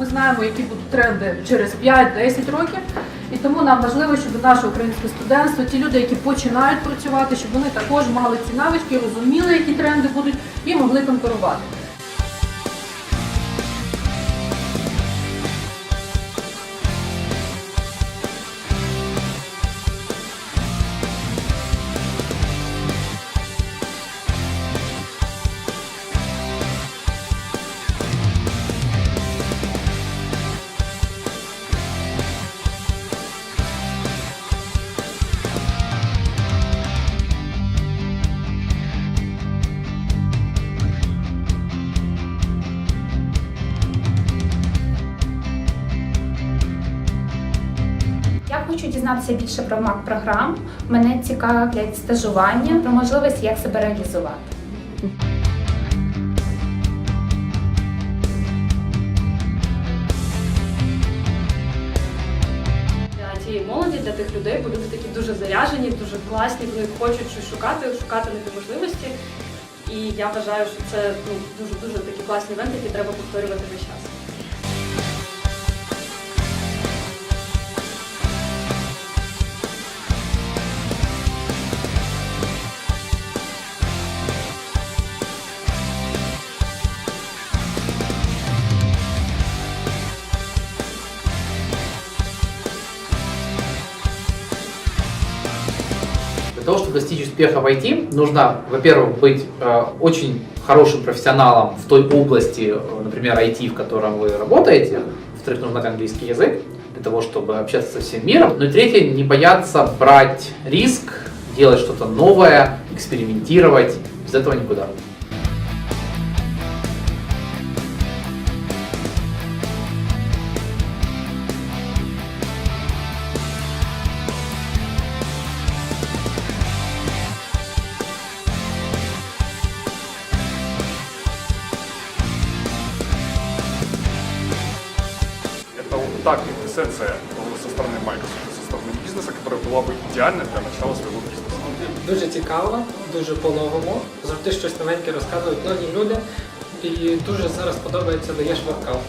Ми знаємо, які будуть тренди через 5-10 років. І тому нам важливо, щоб наше українське студентство, ті люди, які починають працювати, щоб вони також мали ці навички, розуміли, які тренди будуть, і могли конкурувати. Хочу дізнатися більше про мак програм. Мене цікавлять стажування, про можливості, як себе реалізувати. для тієї молоді, для тих людей, бо люди такі дуже заряжені, дуже класні, вони хочуть щось шукати, шукати нові можливості. І я вважаю, що це ну, дуже дуже такі класні івенти, які треба повторювати весь час. Для того, чтобы достичь успеха в IT, нужно, во-первых, быть э, очень хорошим профессионалом в той области, э, например, IT, в котором вы работаете. Во-вторых, нужно знать английский язык для того, чтобы общаться со всем миром. Ну и третье, не бояться брать риск, делать что-то новое, экспериментировать. Без этого никуда. Это вот та квинтэссенция со стороны Microsoft, со стороны бизнеса, которая была бы идеальна для начала своего бизнеса. Дуже цікаво, дуже по-новому. Завжди щось новеньке розказують нові люди. І дуже зараз подобається даєш воркаут.